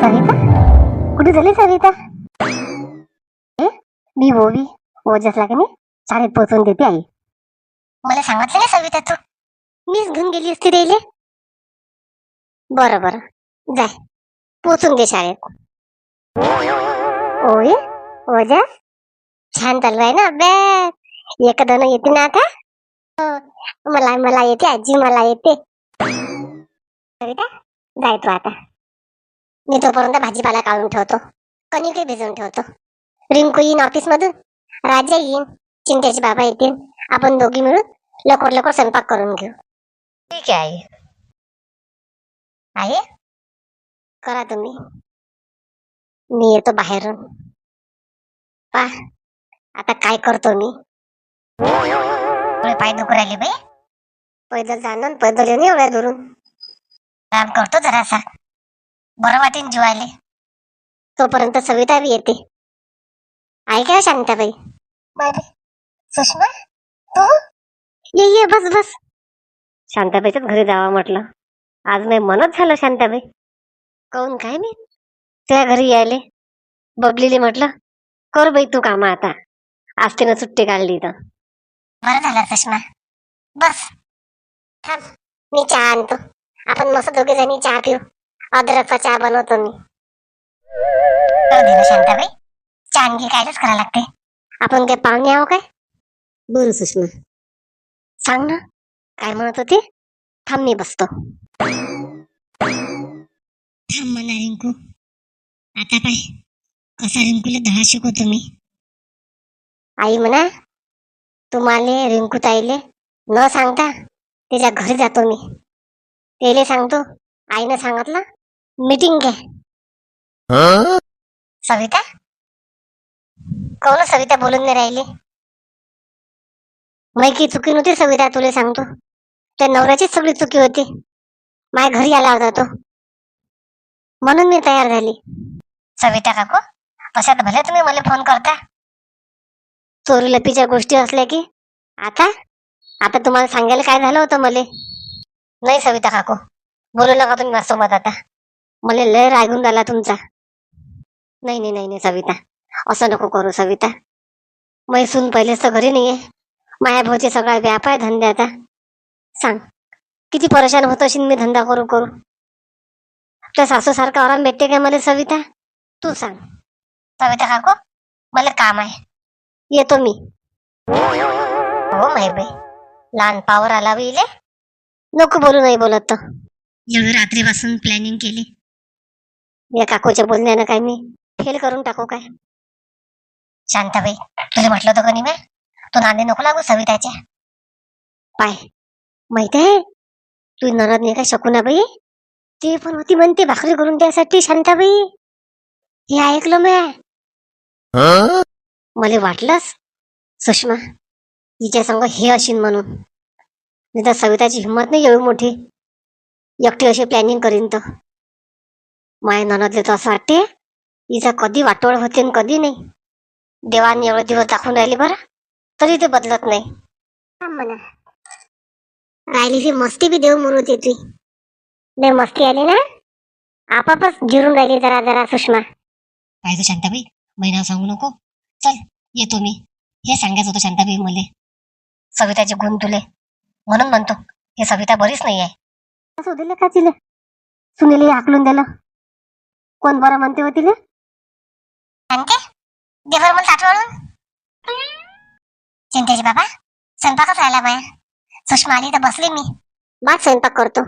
सविता कुठे झाली सविता ए मी ओवी ओजसला की नाही शाळेत पोहोचवून देते आई. मला सांगितलं नाही सविता तू. मीच घेऊन गेली असती रेले बरं बरं. जाय. पोचून दे शाळेत. ओय ओजस छान चालू आहे ना अभ्यास. एक दोन येते ना आता? हो, मला मला येते आजी मला येते. सविता जाय तू आता. मी तोपर्यंत भाजीपाला काढून ठेवतो. कणिके भिजवून ठेवतो. रिंकू येईन ऑफिस मधून राजा येईन. चिंट्याचे बाबा येतील. आपण दोघी मिळून लवकर लवकर स्वयंपाक करून घेऊ. ठीक आहे आई. आहे? करा तुम्ही. मी येतो बाहेरून. पा. आता काय करतो मी? पाय दुखू राहिले बाई. पैदल जाणं पैदल येऊन एवढ्या दुरून. आराम करतो जरासा. बरं वाटेन जीवाले. तोपर्यंत सविता बी येते. आहे का शांताबाई. सुषमा तू? ये ये बस बस. शांताबाईच्याच घरी जावं म्हटलं. आज नाही मनच झालं शांताबाई. काऊन काय मी? त्या घरी यायले. बबलीले म्हटलं कर बाई तू काम आता. आज तिनं सुट्टी काढली तर बरं झालं सुषमा. बस. थांब. मी चहा आणतो. आपण मस्त दोघे जणी चहा पिऊ. अद्रकचा चहा बनवतो मी. शांताबाई. चहा आणखी कायलाच करावं लागते. आपण काय पाहुणे आहो काय? बरं सुषमा. सांग ना काय म्हणत होती? थांब मी बसतो. थांब म्हणा रिंकू. आता पाय कसा रिंकूला दहा शिकवतो मी. आई म्हणा तुम्हाला रिंकू ताईले न सांगता त्याच्या घरी जातो मी. त्याले सांगतो आईनं सांगितलं मीटिंग घ्या सविता कोण सविता बोलून नाही राहिली माहिती चुकी नव्हती सविता तुला सांगतो त्या नवऱ्याचीच सगळी चुकी होती माझ्या घरी आला होता तो म्हणून मी तयार झाली सविता काकू कशात भले तुम्ही मला फोन करता चोरी लपीच्या गोष्टी असल्या की आता आता तुम्हाला सांगायला काय झालं होतं मले नाही सविता काकू बोलू नका तुम्ही माझ्यासोबत आता मला लय रागून झाला तुमचा. नाही नाही नाही नाही सविता. असं नको करू सविता. मैसून पहिलेच तर घरी नाहीये. मायाभाऊचे सगळा व्याप आहे धंद्याचा सांग किती परेशान होत असेल मी धंदा करू करू? त्या सासूसारखा आराम भेटते का मला सविता? तू सांग. सविता काको मला काम आहे. येतो मी. हो माहिती लहान पावर आला इले. नको बोलू नाही बोलत तर रात्रीपासून प्लॅनिंग केली. या काकूच्या बोलण्यानं काय मी फेल करून टाकू काय? शांताबाई तुला म्हटलं होतं कधी मी तू नांदे नको लागू सविताच्या पाय. माहीत आहे? तू नरद नाही काय शकू बाई ती पण होती म्हणते भाकरी करून द्यासाठी शांताबाई. हे ऐकलं म्या मला वाटलंच. सुषमा हिच्या संग हे अशीन म्हणून. नाही तर सविताची हिंमत नाही एवढी मोठी. एकटी अशी प्लॅनिंग करीन तर. माय ननदले तर असं वाटते हिचा कधी वाटोळ होते आणि कधी नाही. देवाने एवढे दिवस दाखवून राहिले बरं तरी ते बदलत नाही. म्हणा. राहिली ही मस्ती बी देव मुरू येते लय मस्ती आली ना? आपापच जिरून राहिली जरा जरा सुषमा. पाहिजे शांताबाई? महिना सांगू नको. चल येतो मी. हे सांगायचं होतं शांताबाई मले. सविताचे गुण तुले. म्हणून म्हणतो हे सविता बरीच नाही आहे. असं दिलं का तिले? सुनील हाकलून दिलं. कोण बरं म्हणते हो तिले? आणते देवर मला चिंतेची बाबा स्वयंपाकच राहिला बाया. सुषमा आली तर बसले मी. बाद स्वयंपाक करतो.